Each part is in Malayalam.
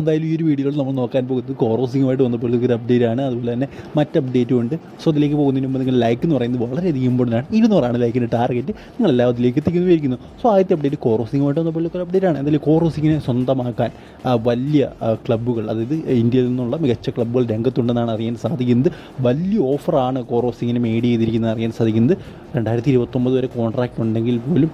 എന്തായാലും ഈ ഒരു വീഡിയോയിൽ നമ്മൾ നോക്കാൻ പോകുന്നത് കോറോസിങ്ങുമായിട്ട് ബന്ധപ്പെട്ട ഒരു അപ്ഡേറ്റ് ആണ്. അതുപോലെ തന്നെ മറ്റ് അപ്ഡേറ്റും ഉണ്ട്. സോ അതിലേക്ക് പോകുന്നതിന് മുമ്പ് നിങ്ങൾ ലൈക്ക് എന്ന് പറയുന്നത് വളരെയധികം ഇമ്പോർട്ടന്റ് ആണ്. ഇരുന്നൂറാണ് ലൈക്കിന്റെ ടാർഗറ്റ് നിങ്ങൾ എല്ലാം അതിലേക്ക് എത്തിക്കുന്നു വിചാരിക്കുന്നു സോ ആദ്യത്തെ അപ്ഡേറ്റ് കോറോസിങ്ങുമായിട്ട് ബന്ധപ്പെട്ട ഒരു അപ്ഡേറ്റ് ആണ്. എന്തായാലും കോറോസിങ്ങിനെ സ്വന്തമാക്കാൻ വലിയ ക്ലബ്ബുകൾ അതായത് ഇന്ത്യയിൽ നിന്നുള്ള മികച്ച ക്ലബ്ബുകൾ രംഗത്തുണ്ടെന്നാണ് അറിയാൻ സാധിക്കുന്നത്. വലിയ ഓഫറാണ് കോറോസിങ്ങിനെ മേഡ് ചെയ്തിരിക്കുന്നത് അറിയാൻ സാധിക്കുന്നത്. രണ്ടായിരത്തി ഇരുപത്തൊമ്പത് വരെ കോൺട്രാക്റ്റ് ഉണ്ടെങ്കിൽ പോലും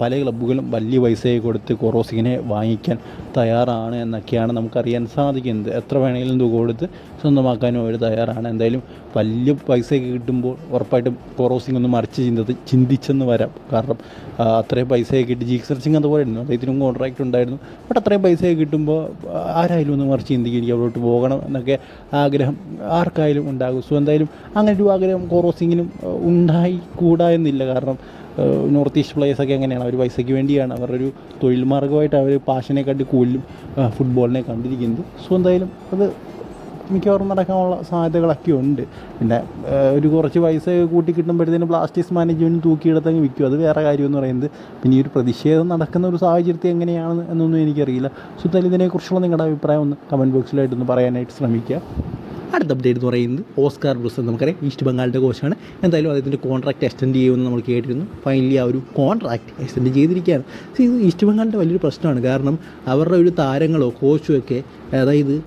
പല ക്ലബ്ബുകളും വലിയ പൈസയെ കൊടുത്ത് കോറോസിങ്ങിനെ വാങ്ങിക്കാൻ തയ്യാറാണ് എന്നൊക്കെയാണ് നമുക്കറിയാൻ സാധിക്കുന്നത്. എത്ര വേണമെങ്കിലും തുക കൊടുത്ത് സ്വന്തമാക്കാനും അവർ തയ്യാറാണ്. എന്തായാലും വലിയ പൈസയൊക്കെ കിട്ടുമ്പോൾ ഉറപ്പായിട്ടും കോറോസിംഗ് ഒന്ന് മറിച്ച് ചിന്ത ചിന്തിച്ചെന്ന് വരാം. കാരണം അത്രയും പൈസയൊക്കെ കിട്ടി ജീക്സർ സിംഗ് അതുപോലെ ആയിരുന്നു അദ്ദേഹത്തിനും കോൺട്രാക്റ്റ് ഉണ്ടായിരുന്നു. ബട്ട് അത്രയും പൈസയൊക്കെ കിട്ടുമ്പോൾ ആരായാലും ഒന്ന് മറിച്ച് ചിന്തിക്കും എനിക്ക് അവിടോട്ട് പോകണം എന്നൊക്കെ ആഗ്രഹം ആർക്കായാലും ഉണ്ടാകും. സോ എന്തായാലും അങ്ങനെ ഒരു ആഗ്രഹം കോറോസിങ്ങിനും ഉണ്ടായി കൂടാ എന്നില്ല. കാരണം നോർത്ത് ഈസ്റ്റ് പ്ലേയേഴ്സൊക്കെ എങ്ങനെയാണ്? അവർ പൈസയ്ക്ക് വേണ്ടിയാണ് അവരുടെ ഒരു തൊഴിൽ മാർഗമായിട്ട് അവർ പാഷനെ കണ്ടി കൂടുതലും ഫുട്ബോളിനെ കണ്ടിരിക്കുന്നത്. സോ എന്തായാലും അത് മിക്കവാറും നടക്കാനുള്ള സാധ്യതകളൊക്കെ ഉണ്ട്. പിന്നെ ഒരു കുറച്ച് പൈസ കൂട്ടി കിട്ടുമ്പോഴത്തേന് ബ്ലാസ്റ്റേഴ്സ് മാനേജ്മെന്റ് തൂക്കിയെടുത്തങ്ങ് വിൽക്കും. അത് വേറെ കാര്യമെന്ന് പറയുന്നത് പിന്നെ ഈ ഒരു പ്രതിഷേധം നടക്കുന്ന ഒരു സാഹചര്യത്തിൽ എങ്ങനെയാണ് എന്നൊന്നും എനിക്കറിയില്ല. സോ എന്തായാലും ഇതിനെക്കുറിച്ചുള്ള നിങ്ങളുടെ അഭിപ്രായം ഒന്ന് കമന്റ് ബോക്സിലായിട്ടൊന്ന് പറയാനായിട്ട് ശ്രമിക്കുക. അടുത്ത അപ്ഡേറ്റ് എന്ന് പറയുന്നത് ഓസ്കാർ ബ്രൂസ് നമുക്കറിയാം. ഈസ്റ്റ് ബംഗാളിന്റെ കോച്ചാണ് എന്തായാലും അദ്ദേഹത്തിന്റെ കോൺട്രാക്ട് എക്സ്റ്റെൻഡ് ചെയ്യുമെന്ന് നമ്മൾ കേട്ടിരുന്നു. ഫൈനലി ആ ഒരു കോൺട്രാക്റ്റ് എക്സ്റ്റെൻഡ് ചെയ്തിരിക്കുകയാണ്. ഇത് ഈസ്റ്റ് ബംഗാളിന്റെ വലിയൊരു പ്രശ്നമാണ്. കാരണം അവരുടെ ഒരു താരങ്ങളോ കോച്ചോ ഒക്കെ അതായത്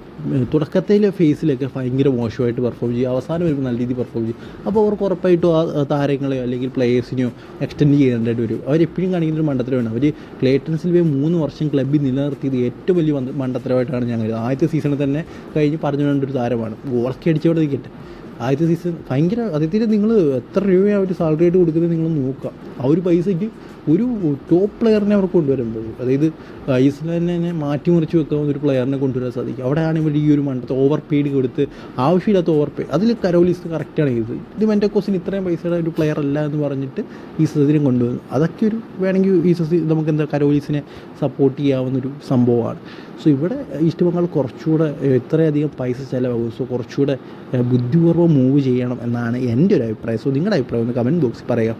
തുടക്കത്തിലെ ഫേസിലൊക്കെ ഭയങ്കര മോശമായിട്ട് പെർഫോം ചെയ്യും. അവസാനം വരുമ്പോൾ നല്ല രീതിയിൽ പെർഫോം ചെയ്യും. അപ്പോൾ അവർക്ക് ഉറപ്പായിട്ടും ആ താരങ്ങളെ താരങ്ങളെയോ അല്ലെങ്കിൽ പ്ലേയേഴ്സിനെയോ എക്സ്റ്റെൻഡ് ചെയ്യേണ്ടതായിട്ട് വരും. അവരെപ്പോഴും കാണിക്കുന്ന ഒരു മണ്ടത്തരമാണ്. അവർ ക്ലേറ്റൺ സിൽവയെ മൂന്ന് വർഷം ക്ലബ്ബിൽ നിലനിർത്തിയത് ഏറ്റവും വലിയ മണ്ടത്തരമായിട്ടാണ് ഞാൻ കരുതുന്നത്. ആദ്യത്തെ സീസണിൽ തന്നെ കഴിഞ്ഞ് പറഞ്ഞു കൊണ്ടൊരു താരമാണ്. ഗോളൊക്കെ അടിച്ചവിടെ നിൽക്കട്ടെ. ആദ്യത്തെ സീസൺ ഭയങ്കര അദ്ദേഹത്തിന് നിങ്ങൾ എത്ര രൂപയാണ് അവർ സാലറി ആയിട്ട് കൊടുക്കുന്നത് നിങ്ങൾ നോക്കുക ആ ഒരു പൈസയ്ക്ക് ഒരു ടോപ്പ് പ്ലെയറിനെ അവർ കൊണ്ടുവരുമ്പോൾ അതായത് ഐസ്ലാൻഡിനെ മാറ്റി മാറ്റിമറിച്ച് വെക്കാവുന്ന ഒരു പ്ലെയറിനെ കൊണ്ടുവരാൻ സാധിക്കും. അവിടെയാണ് ഇവർ ഈ ഒരു മണ്ടത്തെ ഓവർ പെയ്ഡ് കൊടുത്ത് ആവശ്യമില്ലാത്ത ഓവർ പേ അതിൽ കരോലിസ് കറക്റ്റാണ് ചെയ്തത് ഇത്. മെന്റോക്കോസിന് ഇത്രയും പൈസയുടെ ഒരു പ്ലെയർ അല്ല എന്ന് പറഞ്ഞിട്ട് ഈ സസിനെ കൊണ്ടുവന്നു. അതൊക്കെ ഒരു വേണമെങ്കിൽ ഈ സസി നമുക്ക് എന്താ കരോലിസിനെ സപ്പോർട്ട് ചെയ്യാവുന്നൊരു സംഭവമാണ്. സോ ഇവിടെ ഈസ്റ്റ് ബംഗാൾ കുറച്ചുകൂടെ ഇത്രയധികം പൈസ ചിലവാകും. സോ കുറച്ചുകൂടെ ബുദ്ധിപൂർവം മൂവ് ചെയ്യണം എന്നാണ് എന്റെ ഒരു അഭിപ്രായം. സോ നിങ്ങളുടെ അഭിപ്രായം ഒന്ന് കമന്റ് ബോക്സിൽ പറയാം